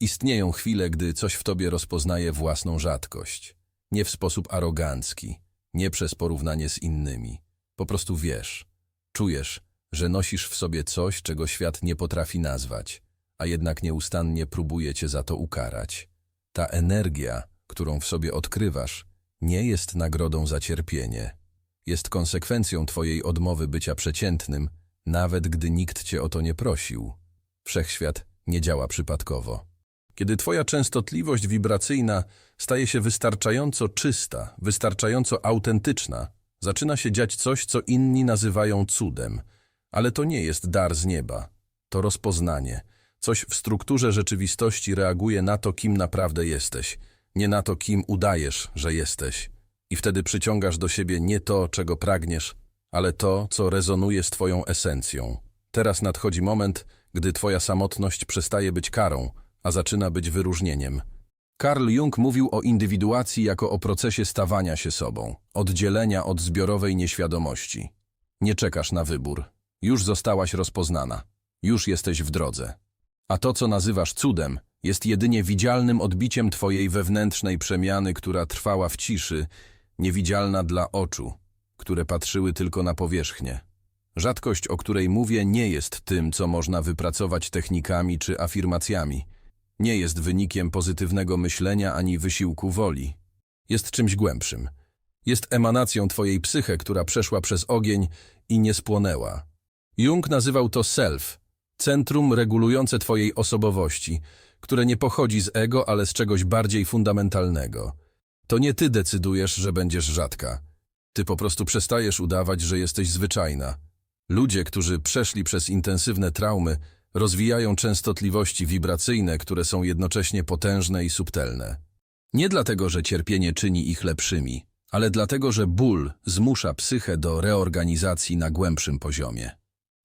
Istnieją chwile, gdy coś w tobie rozpoznaje własną rzadkość. Nie w sposób arogancki, nie przez porównanie z innymi. Po prostu wiesz, czujesz, że nosisz w sobie coś, czego świat nie potrafi nazwać, a jednak nieustannie próbuje cię za to ukarać. Ta energia, którą w sobie odkrywasz, nie jest nagrodą za cierpienie. Jest konsekwencją twojej odmowy bycia przeciętnym, nawet gdy nikt cię o to nie prosił. Wszechświat nie działa przypadkowo. Kiedy twoja częstotliwość wibracyjna staje się wystarczająco czysta, wystarczająco autentyczna, zaczyna się dziać coś, co inni nazywają cudem. Ale to nie jest dar z nieba. To rozpoznanie. Coś w strukturze rzeczywistości reaguje na to, kim naprawdę jesteś, nie na to, kim udajesz, że jesteś. I wtedy przyciągasz do siebie nie to, czego pragniesz, ale to, co rezonuje z twoją esencją. Teraz nadchodzi moment, gdy twoja samotność przestaje być karą, a zaczyna być wyróżnieniem. Carl Jung mówił o indywiduacji jako o procesie stawania się sobą, oddzielenia od zbiorowej nieświadomości. Nie czekasz na wybór. Już zostałaś rozpoznana. Już jesteś w drodze. A to, co nazywasz cudem, jest jedynie widzialnym odbiciem twojej wewnętrznej przemiany, która trwała w ciszy, niewidzialna dla oczu, które patrzyły tylko na powierzchnię. Rzadkość, o której mówię, nie jest tym, co można wypracować technikami czy afirmacjami. Nie jest wynikiem pozytywnego myślenia ani wysiłku woli. Jest czymś głębszym. Jest emanacją twojej psyche, która przeszła przez ogień i nie spłonęła. Jung nazywał to self, centrum regulujące twojej osobowości, które nie pochodzi z ego, ale z czegoś bardziej fundamentalnego. To nie ty decydujesz, że będziesz rzadka. Ty po prostu przestajesz udawać, że jesteś zwyczajna. Ludzie, którzy przeszli przez intensywne traumy, rozwijają częstotliwości wibracyjne, które są jednocześnie potężne i subtelne. Nie dlatego, że cierpienie czyni ich lepszymi, ale dlatego, że ból zmusza psychę do reorganizacji na głębszym poziomie.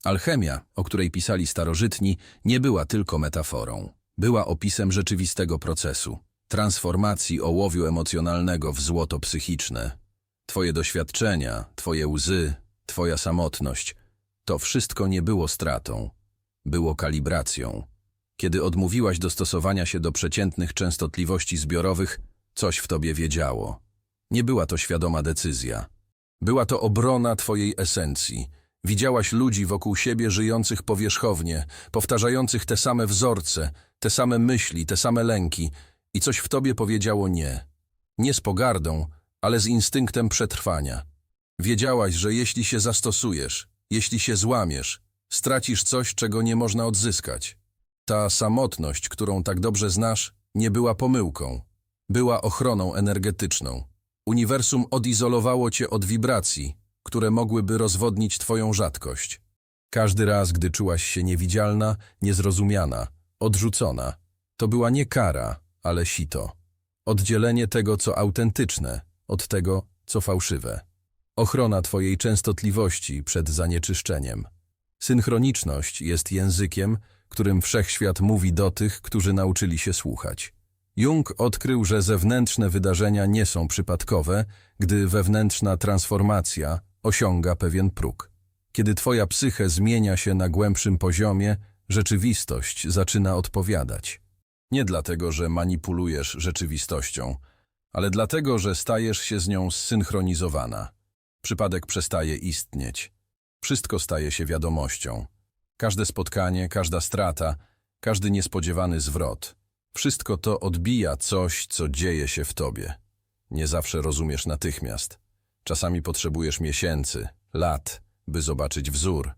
Alchemia, o której pisali starożytni, nie była tylko metaforą. Była opisem rzeczywistego procesu, transformacji ołowiu emocjonalnego w złoto psychiczne. Twoje doświadczenia, twoje łzy, twoja samotność – to wszystko nie było stratą, było kalibracją. Kiedy odmówiłaś dostosowania się do przeciętnych częstotliwości zbiorowych, coś w tobie wiedziało. Nie była to świadoma decyzja. Była to obrona twojej esencji. Widziałaś ludzi wokół siebie żyjących powierzchownie, powtarzających te same wzorce, te same myśli, te same lęki i coś w tobie powiedziało nie. Nie z pogardą, ale z instynktem przetrwania. Wiedziałaś, że jeśli się zastosujesz, jeśli się złamiesz, stracisz coś, czego nie można odzyskać. Ta samotność, którą tak dobrze znasz, nie była pomyłką. Była ochroną energetyczną. Uniwersum odizolowało cię od wibracji, które mogłyby rozwodnić twoją rzadkość. Każdy raz, gdy czułaś się niewidzialna, niezrozumiana, odrzucona, to była nie kara, ale sito. Oddzielenie tego, co autentyczne, od tego, co fałszywe. Ochrona Twojej częstotliwości przed zanieczyszczeniem. Synchroniczność jest językiem, którym wszechświat mówi do tych, którzy nauczyli się słuchać. Jung odkrył, że zewnętrzne wydarzenia nie są przypadkowe, gdy wewnętrzna transformacja osiąga pewien próg. Kiedy Twoja psyche zmienia się na głębszym poziomie, rzeczywistość zaczyna odpowiadać. Nie dlatego, że manipulujesz rzeczywistością, ale dlatego, że stajesz się z nią zsynchronizowana. Przypadek przestaje istnieć. Wszystko staje się wiadomością. Każde spotkanie, każda strata, każdy niespodziewany zwrot. Wszystko to odbija coś, co dzieje się w tobie. Nie zawsze rozumiesz natychmiast. Czasami potrzebujesz miesięcy, lat, by zobaczyć wzór,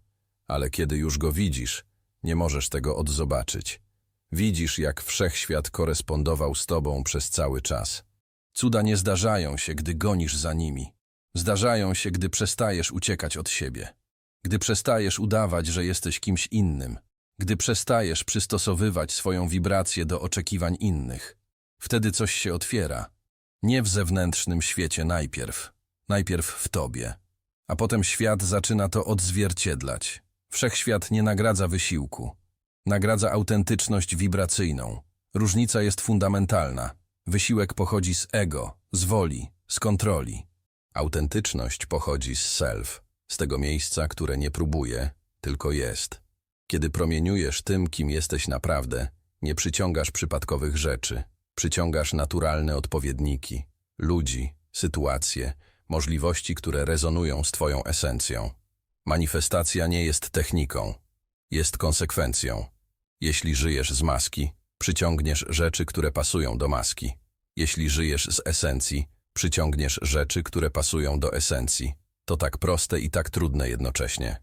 ale kiedy już go widzisz, nie możesz tego odzobaczyć. Widzisz, jak wszechświat korespondował z tobą przez cały czas. Cuda nie zdarzają się, gdy gonisz za nimi. Zdarzają się, gdy przestajesz uciekać od siebie, gdy przestajesz udawać, że jesteś kimś innym, gdy przestajesz przystosowywać swoją wibrację do oczekiwań innych. Wtedy coś się otwiera. Nie w zewnętrznym świecie najpierw, najpierw w tobie. A potem świat zaczyna to odzwierciedlać. Wszechświat nie nagradza wysiłku. Nagradza autentyczność wibracyjną. Różnica jest fundamentalna. Wysiłek pochodzi z ego, z woli, z kontroli. Autentyczność pochodzi z self, z tego miejsca, które nie próbuje, tylko jest. Kiedy promieniujesz tym, kim jesteś naprawdę, Nie przyciągasz przypadkowych rzeczy. Przyciągasz naturalne odpowiedniki, ludzi, sytuacje, możliwości, które rezonują z Twoją esencją. Manifestacja nie jest techniką, jest konsekwencją. Jeśli żyjesz z maski, przyciągniesz rzeczy, które pasują do maski. Jeśli żyjesz z esencji, przyciągniesz rzeczy, które pasują do esencji. To tak proste i tak trudne jednocześnie.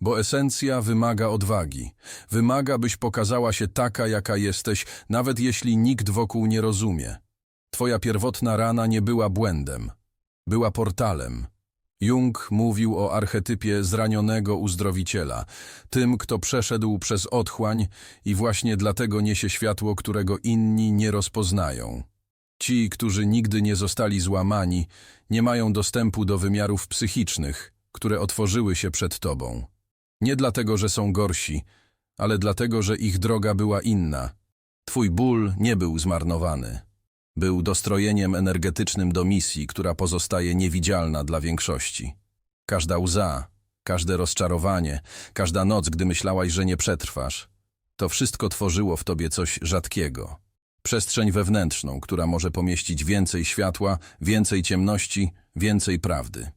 Bo esencja wymaga odwagi. Wymaga, byś pokazała się taka, jaka jesteś, nawet jeśli nikt wokół nie rozumie. Twoja pierwotna rana nie była błędem. Była portalem. Jung mówił o archetypie zranionego uzdrowiciela, tym, kto przeszedł przez otchłań i właśnie dlatego niesie światło, którego inni nie rozpoznają. Ci, którzy nigdy nie zostali złamani, nie mają dostępu do wymiarów psychicznych, które otworzyły się przed tobą. Nie dlatego, że są gorsi, ale dlatego, że ich droga była inna. Twój ból nie był zmarnowany. Był dostrojeniem energetycznym do misji, która pozostaje niewidzialna dla większości. Każda łza, każde rozczarowanie, każda noc, gdy myślałaś, że nie przetrwasz, to wszystko tworzyło w tobie coś rzadkiego. Przestrzeń wewnętrzną, która może pomieścić więcej światła, więcej ciemności, więcej prawdy.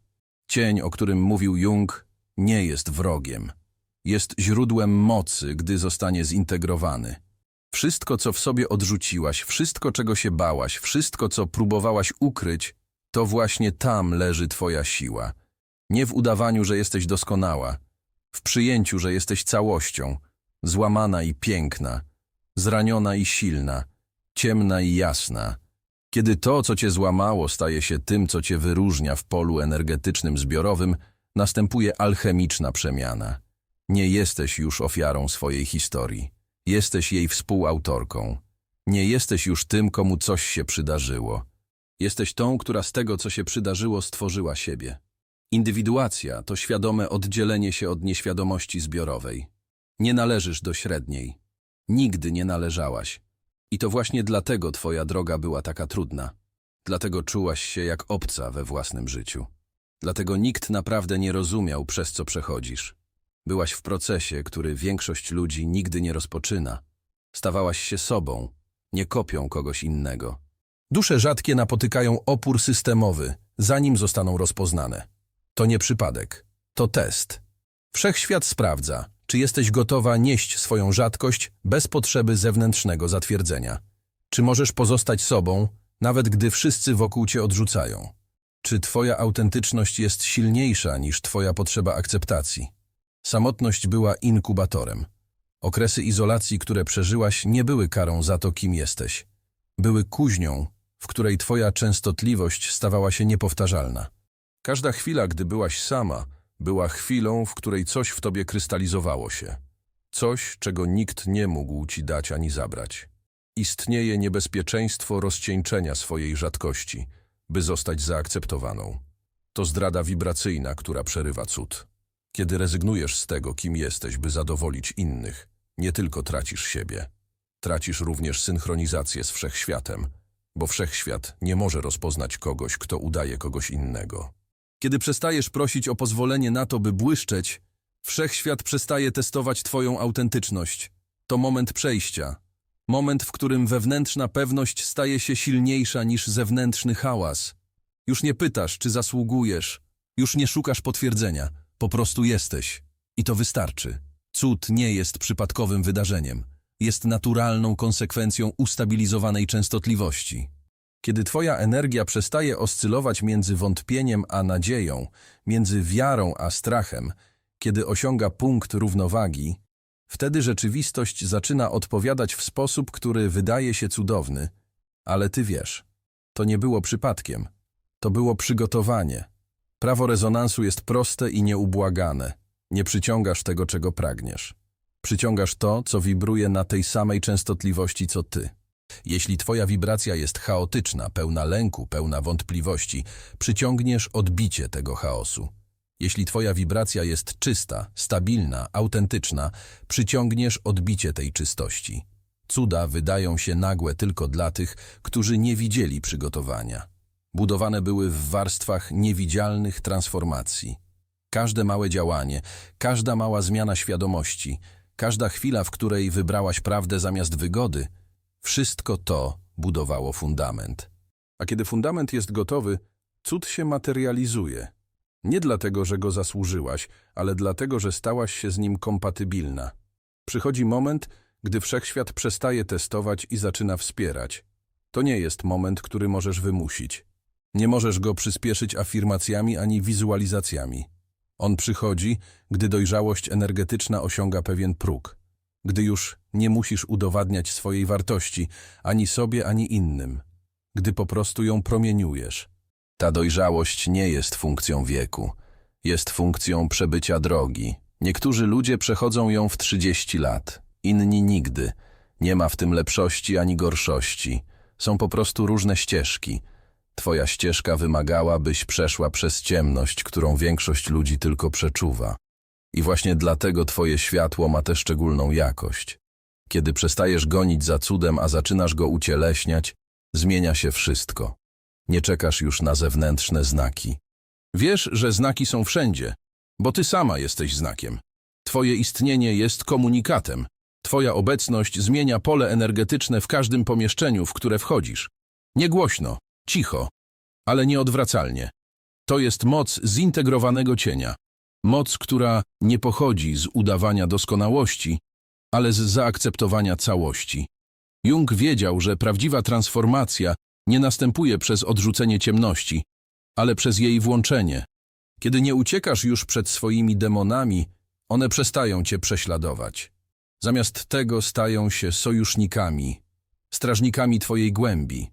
Cień, o którym mówił Jung, nie jest wrogiem. Jest źródłem mocy, gdy zostanie zintegrowany. Wszystko, co w sobie odrzuciłaś, wszystko, czego się bałaś, wszystko, co próbowałaś ukryć, to właśnie tam leży twoja siła. Nie w udawaniu, że jesteś doskonała, w przyjęciu, że jesteś całością, złamana i piękna, zraniona i silna, ciemna i jasna. Kiedy to, co cię złamało, staje się tym, co cię wyróżnia w polu energetycznym zbiorowym, następuje alchemiczna przemiana. Nie jesteś już ofiarą swojej historii. Jesteś jej współautorką. Nie jesteś już tym, komu coś się przydarzyło. Jesteś tą, która z tego, co się przydarzyło, stworzyła siebie. Indywiduacja to świadome oddzielenie się od nieświadomości zbiorowej. Nie należysz do średniej. Nigdy nie należałaś. I to właśnie dlatego twoja droga była taka trudna. Dlatego czułaś się jak obca we własnym życiu. Dlatego nikt naprawdę nie rozumiał, przez co przechodzisz. Byłaś w procesie, który większość ludzi nigdy nie rozpoczyna. Stawałaś się sobą, nie kopią kogoś innego. Dusze rzadkie napotykają opór systemowy, zanim zostaną rozpoznane. To nie przypadek, to test. Wszechświat sprawdza, czy jesteś gotowa nieść swoją rzadkość bez potrzeby zewnętrznego zatwierdzenia. Czy możesz pozostać sobą, nawet gdy wszyscy wokół cię odrzucają. Czy twoja autentyczność jest silniejsza niż twoja potrzeba akceptacji? Samotność była inkubatorem. Okresy izolacji, które przeżyłaś, nie były karą za to, kim jesteś. Były kuźnią, w której twoja częstotliwość stawała się niepowtarzalna. Każda chwila, gdy byłaś sama, była chwilą, w której coś w tobie krystalizowało się. Coś, czego nikt nie mógł ci dać ani zabrać. Istnieje niebezpieczeństwo rozcieńczenia swojej rzadkości, by zostać zaakceptowaną. To zdrada wibracyjna, która przerywa cud. Kiedy rezygnujesz z tego, kim jesteś, by zadowolić innych, nie tylko tracisz siebie. Tracisz również synchronizację z wszechświatem, bo wszechświat nie może rozpoznać kogoś, kto udaje kogoś innego. Kiedy przestajesz prosić o pozwolenie na to, by błyszczeć, wszechświat przestaje testować twoją autentyczność. To moment przejścia. Moment, w którym wewnętrzna pewność staje się silniejsza niż zewnętrzny hałas. Już nie pytasz, czy zasługujesz, już nie szukasz potwierdzenia. Po prostu jesteś. I to wystarczy. Cud nie jest przypadkowym wydarzeniem. Jest naturalną konsekwencją ustabilizowanej częstotliwości. Kiedy twoja energia przestaje oscylować między wątpieniem a nadzieją, między wiarą a strachem, kiedy osiąga punkt równowagi, wtedy rzeczywistość zaczyna odpowiadać w sposób, który wydaje się cudowny, ale ty wiesz, to nie było przypadkiem. To było przygotowanie. Prawo rezonansu jest proste i nieubłagane. Nie przyciągasz tego, czego pragniesz. Przyciągasz to, co wibruje na tej samej częstotliwości, co ty. Jeśli twoja wibracja jest chaotyczna, pełna lęku, pełna wątpliwości, przyciągniesz odbicie tego chaosu. Jeśli twoja wibracja jest czysta, stabilna, autentyczna, przyciągniesz odbicie tej czystości. Cuda wydają się nagłe tylko dla tych, którzy nie widzieli przygotowania. Budowane były w warstwach niewidzialnych transformacji. Każde małe działanie, każda mała zmiana świadomości, każda chwila, w której wybrałaś prawdę zamiast wygody, wszystko to budowało fundament. A kiedy fundament jest gotowy, cud się materializuje. Nie dlatego, że go zasłużyłaś, ale dlatego, że stałaś się z nim kompatybilna. Przychodzi moment, gdy wszechświat przestaje testować i zaczyna wspierać. To nie jest moment, który możesz wymusić. Nie możesz go przyspieszyć afirmacjami ani wizualizacjami. On przychodzi, gdy dojrzałość energetyczna osiąga pewien próg. Gdy już nie musisz udowadniać swojej wartości ani sobie, ani innym. Gdy po prostu ją promieniujesz. Ta dojrzałość nie jest funkcją wieku. Jest funkcją przebycia drogi. Niektórzy ludzie przechodzą ją w 30 lat, inni nigdy. Nie ma w tym lepszości ani gorszości. Są po prostu różne ścieżki. Twoja ścieżka wymagała, byś przeszła przez ciemność, którą większość ludzi tylko przeczuwa. I właśnie dlatego twoje światło ma tę szczególną jakość. Kiedy przestajesz gonić za cudem, a zaczynasz go ucieleśniać, zmienia się wszystko. Nie czekasz już na zewnętrzne znaki. Wiesz, że znaki są wszędzie, bo ty sama jesteś znakiem. Twoje istnienie jest komunikatem. Twoja obecność zmienia pole energetyczne w każdym pomieszczeniu, w które wchodzisz. Nie głośno, cicho, ale nieodwracalnie. To jest moc zintegrowanego cienia. Moc, która nie pochodzi z udawania doskonałości, ale z zaakceptowania całości. Jung wiedział, że prawdziwa transformacja nie następuje przez odrzucenie ciemności, ale przez jej włączenie. Kiedy nie uciekasz już przed swoimi demonami, one przestają cię prześladować. Zamiast tego stają się sojusznikami, strażnikami twojej głębi.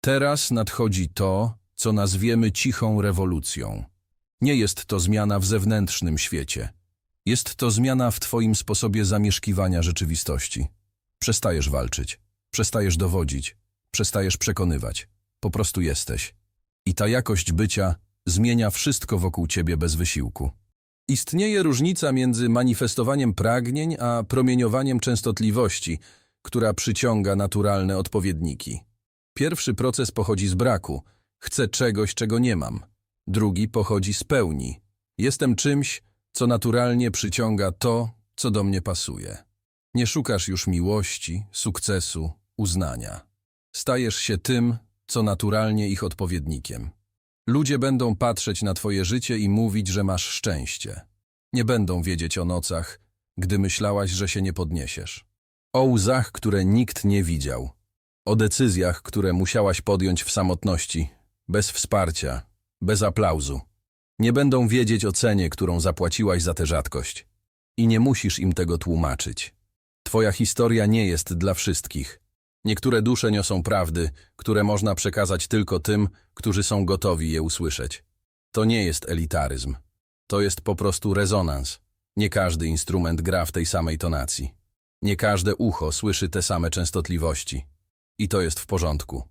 Teraz nadchodzi to, co nazwiemy cichą rewolucją. Nie jest to zmiana w zewnętrznym świecie. Jest to zmiana w twoim sposobie zamieszkiwania rzeczywistości. Przestajesz walczyć, przestajesz dowodzić, przestajesz przekonywać. Po prostu jesteś. I ta jakość bycia zmienia wszystko wokół ciebie bez wysiłku. Istnieje różnica między manifestowaniem pragnień a promieniowaniem częstotliwości, która przyciąga naturalne odpowiedniki. Pierwszy proces pochodzi z braku. Chcę czegoś, czego nie mam. Drugi pochodzi z pełni. Jestem czymś, co naturalnie przyciąga to, co do mnie pasuje. Nie szukasz już miłości, sukcesu, uznania. Stajesz się tym, co naturalnie ich odpowiednikiem. Ludzie będą patrzeć na twoje życie i mówić, że masz szczęście. Nie będą wiedzieć o nocach, gdy myślałaś, że się nie podniesiesz. O łzach, które nikt nie widział. O decyzjach, które musiałaś podjąć w samotności, bez wsparcia, bez aplauzu. Nie będą wiedzieć o cenie, którą zapłaciłaś za tę rzadkość. I nie musisz im tego tłumaczyć. Twoja historia nie jest dla wszystkich. Niektóre dusze niosą prawdy, które można przekazać tylko tym, którzy są gotowi je usłyszeć. To nie jest elitaryzm. To jest po prostu rezonans. Nie każdy instrument gra w tej samej tonacji. Nie każde ucho słyszy te same częstotliwości. I to jest w porządku.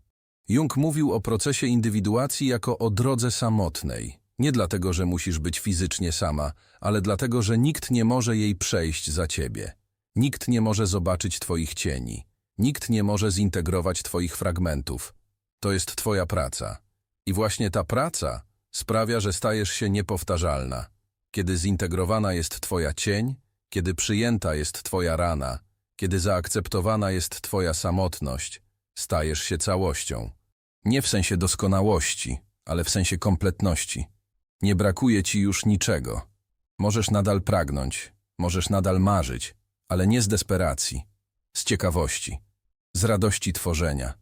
Jung mówił o procesie indywiduacji jako o drodze samotnej. Nie dlatego, że musisz być fizycznie sama, ale dlatego, że nikt nie może jej przejść za ciebie. Nikt nie może zobaczyć twoich cieni. Nikt nie może zintegrować twoich fragmentów. To jest twoja praca. I właśnie ta praca sprawia, że stajesz się niepowtarzalna. Kiedy zintegrowana jest twoja cień, kiedy przyjęta jest twoja rana, kiedy zaakceptowana jest twoja samotność, stajesz się całością. Nie w sensie doskonałości, ale w sensie kompletności. Nie brakuje ci już niczego. Możesz nadal pragnąć, możesz nadal marzyć, ale nie z desperacji, z ciekawości, z radości tworzenia.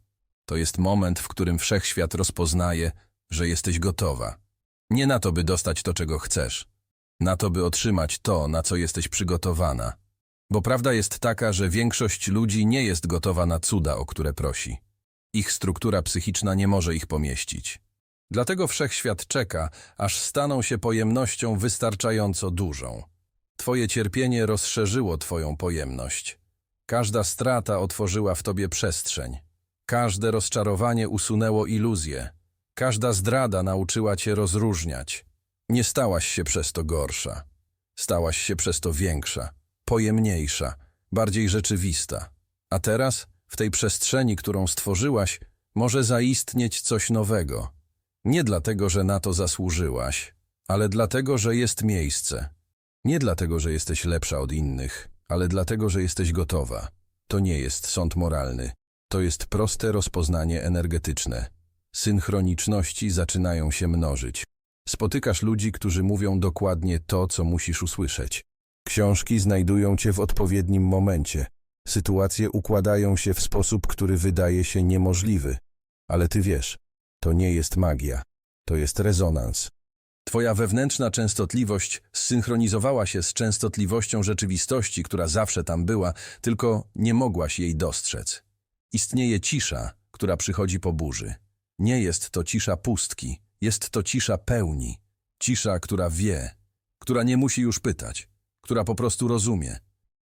To jest moment, w którym wszechświat rozpoznaje, że jesteś gotowa. Nie na to, by dostać to, czego chcesz. Na to, by otrzymać to, na co jesteś przygotowana. Bo prawda jest taka, że większość ludzi nie jest gotowa na cuda, o które prosi. Ich struktura psychiczna nie może ich pomieścić. Dlatego wszechświat czeka, aż staną się pojemnością wystarczająco dużą. Twoje cierpienie rozszerzyło Twoją pojemność. Każda strata otworzyła w Tobie przestrzeń. Każde rozczarowanie usunęło iluzję. Każda zdrada nauczyła Cię rozróżniać. Nie stałaś się przez to gorsza. Stałaś się przez to większa, pojemniejsza, bardziej rzeczywista. A teraz, w tej przestrzeni, którą stworzyłaś, może zaistnieć coś nowego. Nie dlatego, że na to zasłużyłaś, ale dlatego, że jest miejsce. Nie dlatego, że jesteś lepsza od innych, ale dlatego, że jesteś gotowa. To nie jest sąd moralny. To jest proste rozpoznanie energetyczne. Synchroniczności zaczynają się mnożyć. Spotykasz ludzi, którzy mówią dokładnie to, co musisz usłyszeć. Książki znajdują cię w odpowiednim momencie. Sytuacje układają się w sposób, który wydaje się niemożliwy. Ale ty wiesz, to nie jest magia. To jest rezonans. Twoja wewnętrzna częstotliwość zsynchronizowała się z częstotliwością rzeczywistości, która zawsze tam była, tylko nie mogłaś jej dostrzec. Istnieje cisza, która przychodzi po burzy. Nie jest to cisza pustki, jest to cisza pełni. Cisza, która wie, która nie musi już pytać, która po prostu rozumie.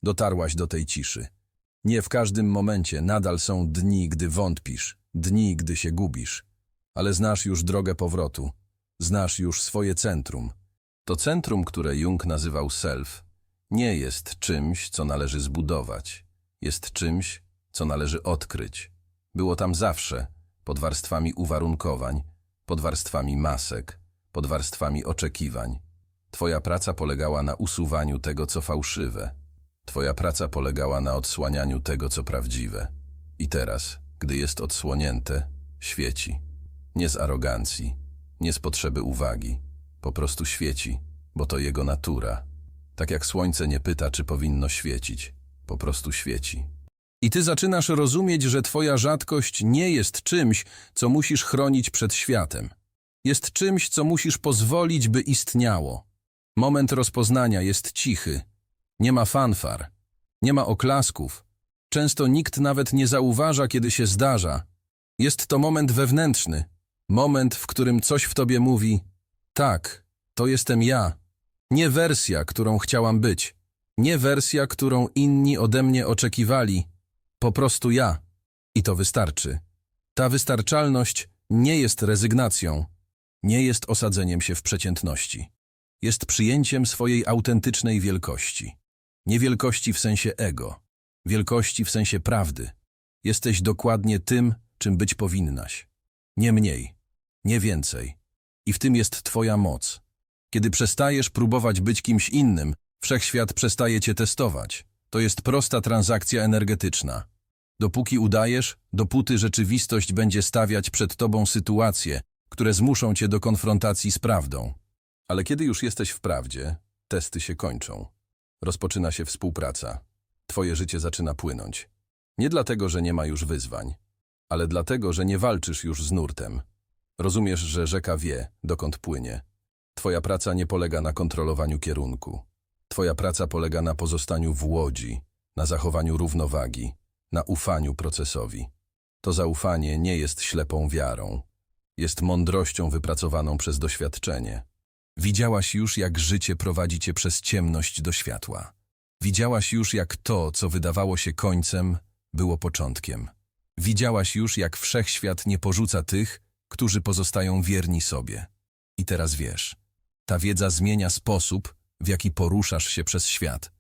Dotarłaś do tej ciszy. Nie w każdym momencie nadal są dni, gdy wątpisz, dni, gdy się gubisz, ale znasz już drogę powrotu, znasz już swoje centrum. To centrum, które Jung nazywał self, nie jest czymś, co należy zbudować. Jest czymś, co należy odkryć. Było tam zawsze, pod warstwami uwarunkowań, pod warstwami masek, pod warstwami oczekiwań. Twoja praca polegała na usuwaniu tego, co fałszywe. Twoja praca polegała na odsłanianiu tego, co prawdziwe. I teraz, gdy jest odsłonięte, świeci. Nie z arogancji, nie z potrzeby uwagi. Po prostu świeci, bo to jego natura. Tak jak słońce nie pyta, czy powinno świecić. Po prostu świeci. I ty zaczynasz rozumieć, że twoja rzadkość nie jest czymś, co musisz chronić przed światem. Jest czymś, co musisz pozwolić, by istniało. Moment rozpoznania jest cichy. Nie ma fanfar. Nie ma oklasków. Często nikt nawet nie zauważa, kiedy się zdarza. Jest to moment wewnętrzny. Moment, w którym coś w tobie mówi tak, to jestem ja. Nie wersja, którą chciałam być. Nie wersja, którą inni ode mnie oczekiwali. Po prostu ja. I to wystarczy. Ta wystarczalność nie jest rezygnacją. Nie jest osadzeniem się w przeciętności. Jest przyjęciem swojej autentycznej wielkości. Nie wielkości w sensie ego. Wielkości w sensie prawdy. Jesteś dokładnie tym, czym być powinnaś. Nie mniej, nie więcej. I w tym jest Twoja moc. Kiedy przestajesz próbować być kimś innym, wszechświat przestaje Cię testować. To jest prosta transakcja energetyczna. Dopóki udajesz, dopóty rzeczywistość będzie stawiać przed Tobą sytuacje, które zmuszą Cię do konfrontacji z prawdą. Ale kiedy już jesteś w prawdzie, testy się kończą. Rozpoczyna się współpraca. Twoje życie zaczyna płynąć. Nie dlatego, że nie ma już wyzwań, ale dlatego, że nie walczysz już z nurtem. Rozumiesz, że rzeka wie, dokąd płynie. Twoja praca nie polega na kontrolowaniu kierunku. Twoja praca polega na pozostaniu w łodzi, na zachowaniu równowagi, na ufaniu procesowi. To zaufanie nie jest ślepą wiarą. Jest mądrością wypracowaną przez doświadczenie. Widziałaś już, jak życie prowadzi cię przez ciemność do światła. Widziałaś już, jak to, co wydawało się końcem, było początkiem. Widziałaś już, jak wszechświat nie porzuca tych, którzy pozostają wierni sobie. I teraz wiesz, ta wiedza zmienia sposób, w jaki poruszasz się przez świat.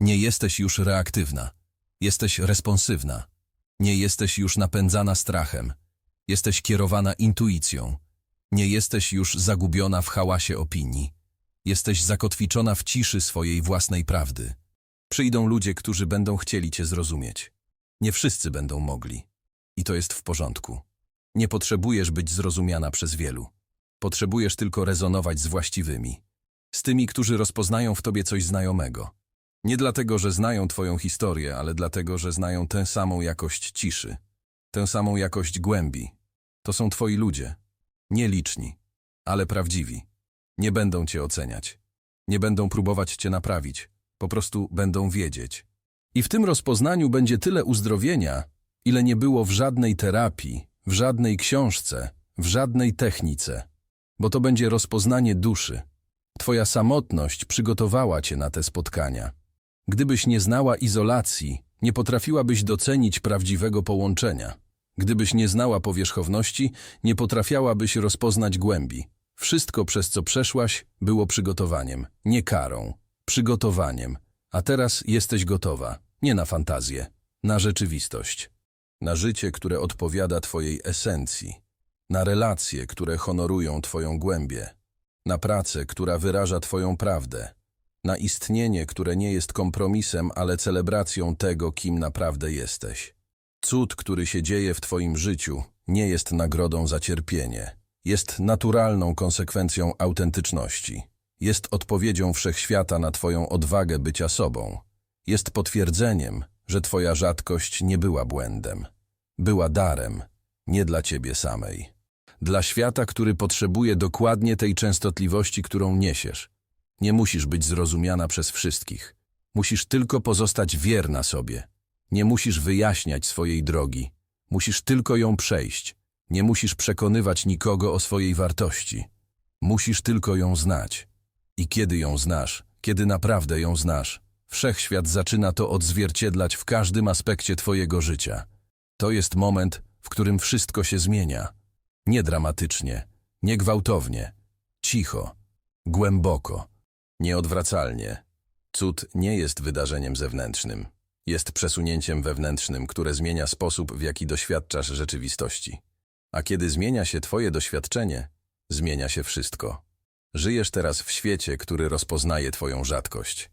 Nie jesteś już reaktywna, jesteś responsywna. Nie jesteś już napędzana strachem, jesteś kierowana intuicją. Nie jesteś już zagubiona w hałasie opinii. Jesteś zakotwiczona w ciszy swojej własnej prawdy. Przyjdą ludzie, którzy będą chcieli cię zrozumieć. Nie wszyscy będą mogli. I to jest w porządku. Nie potrzebujesz być zrozumiana przez wielu. Potrzebujesz tylko rezonować z właściwymi. Z tymi, którzy rozpoznają w tobie coś znajomego. Nie dlatego, że znają twoją historię, ale dlatego, że znają tę samą jakość ciszy. Tę samą jakość głębi. To są twoi ludzie. Nieliczni, ale prawdziwi. Nie będą cię oceniać. Nie będą próbować cię naprawić. Po prostu będą wiedzieć. I w tym rozpoznaniu będzie tyle uzdrowienia, ile nie było w żadnej terapii, w żadnej książce, w żadnej technice. Bo to będzie rozpoznanie duszy. Twoja samotność przygotowała cię na te spotkania. Gdybyś nie znała izolacji, nie potrafiłabyś docenić prawdziwego połączenia. Gdybyś nie znała powierzchowności, nie potrafiałabyś rozpoznać głębi. Wszystko, przez co przeszłaś, było przygotowaniem, nie karą. Przygotowaniem. A teraz jesteś gotowa, nie na fantazję, na rzeczywistość. Na życie, które odpowiada Twojej esencji. Na relacje, które honorują Twoją głębię. Na pracę, która wyraża Twoją prawdę. Na istnienie, które nie jest kompromisem, ale celebracją tego, kim naprawdę jesteś. Cud, który się dzieje w Twoim życiu, nie jest nagrodą za cierpienie. Jest naturalną konsekwencją autentyczności. Jest odpowiedzią wszechświata na Twoją odwagę bycia sobą. Jest potwierdzeniem, że Twoja rzadkość nie była błędem. Była darem, nie dla Ciebie samej. Dla świata, który potrzebuje dokładnie tej częstotliwości, którą niesiesz. Nie musisz być zrozumiana przez wszystkich. Musisz tylko pozostać wierna sobie. Nie musisz wyjaśniać swojej drogi. Musisz tylko ją przejść. Nie musisz przekonywać nikogo o swojej wartości. Musisz tylko ją znać. I kiedy ją znasz, kiedy naprawdę ją znasz, wszechświat zaczyna to odzwierciedlać w każdym aspekcie Twojego życia. To jest moment, w którym wszystko się zmienia. Nie dramatycznie, nie gwałtownie, cicho, głęboko, nieodwracalnie. Cud nie jest wydarzeniem zewnętrznym. Jest przesunięciem wewnętrznym, które zmienia sposób, w jaki doświadczasz rzeczywistości. A kiedy zmienia się Twoje doświadczenie, zmienia się wszystko. Żyjesz teraz w świecie, który rozpoznaje Twoją rzadkość.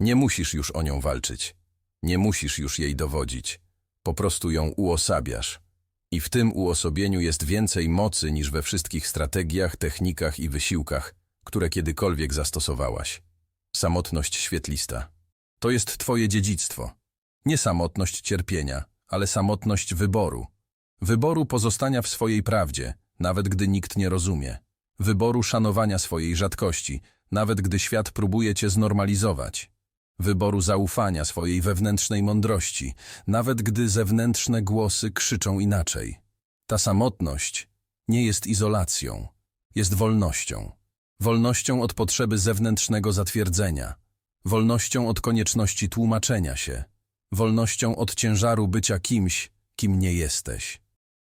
Nie musisz już o nią walczyć. Nie musisz już jej dowodzić. Po prostu ją uosabiasz. I w tym uosobieniu jest więcej mocy niż we wszystkich strategiach, technikach i wysiłkach, które kiedykolwiek zastosowałaś. Samotność świetlista. To jest Twoje dziedzictwo. Nie samotność cierpienia, ale samotność wyboru. Wyboru pozostania w swojej prawdzie, nawet gdy nikt nie rozumie. Wyboru szanowania swojej rzadkości, nawet gdy świat próbuje cię znormalizować. Wyboru zaufania swojej wewnętrznej mądrości, nawet gdy zewnętrzne głosy krzyczą inaczej. Ta samotność nie jest izolacją, jest wolnością. Wolnością od potrzeby zewnętrznego zatwierdzenia, wolnością od konieczności tłumaczenia się, wolnością od ciężaru bycia kimś, kim nie jesteś.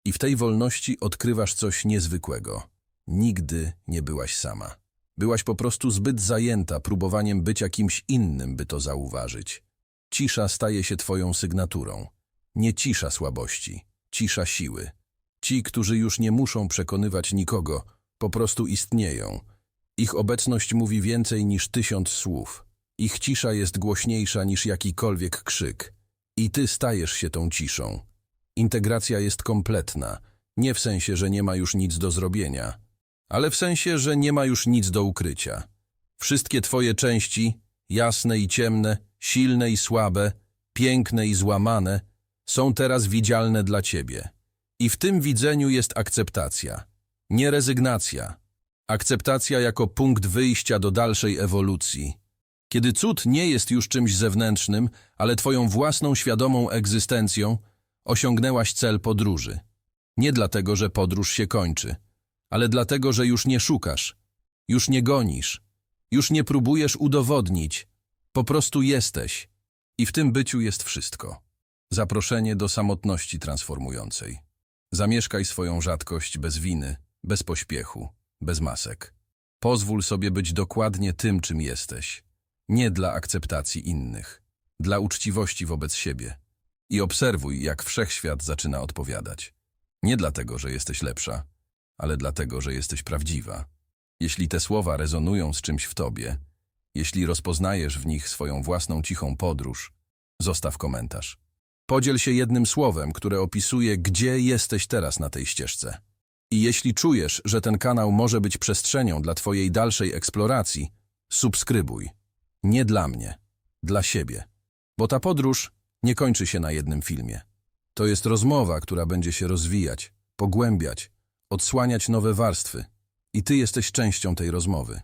I w tej wolności odkrywasz coś niezwykłego. Nigdy nie byłaś sama. Byłaś po prostu zbyt zajęta próbowaniem bycia kimś innym, by to zauważyć. Cisza staje się twoją sygnaturą. Nie cisza słabości, cisza siły. Ci, którzy już nie muszą przekonywać nikogo, po prostu istnieją. Ich obecność mówi więcej niż tysiąc słów. Ich cisza jest głośniejsza niż jakikolwiek krzyk. I ty stajesz się tą ciszą. Integracja jest kompletna, nie w sensie, że nie ma już nic do zrobienia, ale w sensie, że nie ma już nic do ukrycia. Wszystkie twoje części, jasne i ciemne, silne i słabe, piękne i złamane, są teraz widzialne dla ciebie. I w tym widzeniu jest akceptacja, nie rezygnacja. Akceptacja jako punkt wyjścia do dalszej ewolucji. Kiedy cud nie jest już czymś zewnętrznym, ale twoją własną świadomą egzystencją, osiągnęłaś cel podróży. Nie dlatego, że podróż się kończy, ale dlatego, że już nie szukasz, już nie gonisz, już nie próbujesz udowodnić, po prostu jesteś. I w tym byciu jest wszystko. Zaproszenie do samotności transformującej. Zamieszkaj swoją rzadkość bez winy, bez pośpiechu, bez masek. Pozwól sobie być dokładnie tym, czym jesteś. Nie dla akceptacji innych, dla uczciwości wobec siebie. I obserwuj, jak wszechświat zaczyna odpowiadać. Nie dlatego, że jesteś lepsza, ale dlatego, że jesteś prawdziwa. Jeśli te słowa rezonują z czymś w tobie, jeśli rozpoznajesz w nich swoją własną cichą podróż, zostaw komentarz. Podziel się jednym słowem, które opisuje, gdzie jesteś teraz na tej ścieżce. I jeśli czujesz, że ten kanał może być przestrzenią dla twojej dalszej eksploracji, subskrybuj. Nie dla mnie, dla siebie. Bo ta podróż nie kończy się na jednym filmie. To jest rozmowa, która będzie się rozwijać, pogłębiać, odsłaniać nowe warstwy. I ty jesteś częścią tej rozmowy.